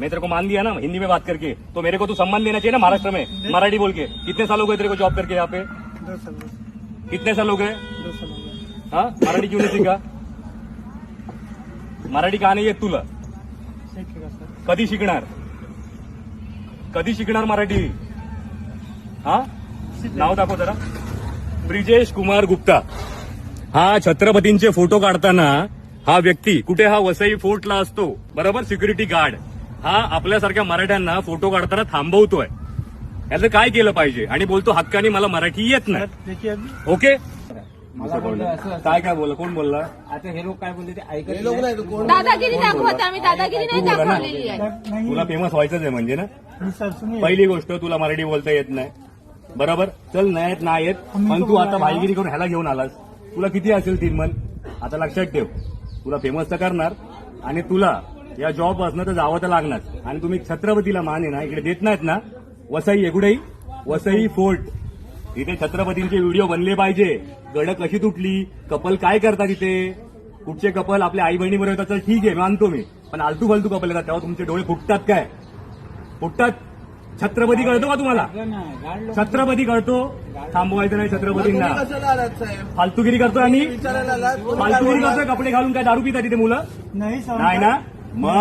मैं तेरे को मान दिया ना हिंदी में बात करके। तो मेरे को तो सम्मान देना चाहिए ना महाराष्ट्र में मराठी बोल के। कितने साल हो गए तेरे को जॉब करके यहाँ पे? दो साल कितने साल हो गए? दो साल हाँ मराठी क्यों नहीं सीखा? मराठी का नाही येत तुला। कधी शिकणार? कधी शिकणार मराठी? हा? नाव दाखव जरा. ब्रिजेश कुमार गुप्ता. हा छत्रपतींचे फोटो काढताना हा व्यक्ती कुठे हा वसई फोर्टला असतो. बरोबर? Security guard. हा आपल्यासारख्या मराठ्यांना फोटो काढताना थांबवतोय. याचं काय केलं पाहिजे? आणि बोलतो हक्काने मला मराठी येत नाही. ओके. काय काय बोलला? कोण बोलला? आता हे लोक काय बोलले ते ऐकत नाही. दादागिरी दाखवत आम्ही दादागिरी नाही तू बोला ना. दाखवलेली आहे. नहीं तुला फेमस व्हायचंच आहे म्हणजे ना? पहिली गोष्ट तुला मराठी बोलता येत नाही. बरोबर? चल नाही येत नाही येत पण तू आता भाईगिरी करून ह्याला घेऊन आलास. तुला किती असेल तीन मन? आता लक्षात ठेव. तुला फेमस तर करणार. आणि तुला या जॉब असणं तर जावं तर लागणार. आणि तुम्ही छत्रपतीला मान आहे ना इकडे देत नाहीत ना वसई एकुडेही वसई फोर्ट. इथे छत्रपतींचे व्हिडिओ बनले पाहिजे. गड कशी तुटली कपल काय करतात इथे कुठचे कपल? आपल्या आई बहिणीबरोबर येतात तर ठीक आहे मानतो मी. पण आलतू फालतू कपल येतात तेव्हा तुमचे डोळे फुटतात काय? फुटतात. छत्रपती कळतो का तुम्हाला? छत्रपती कळतो. थांबवायचं नाही छत्रपतींना. फालतूगिरी करतोय आम्ही? फालतूगिरी करतोय कपडे घालून काय दारू पितात तिथे मुलं? नाही ना? Ma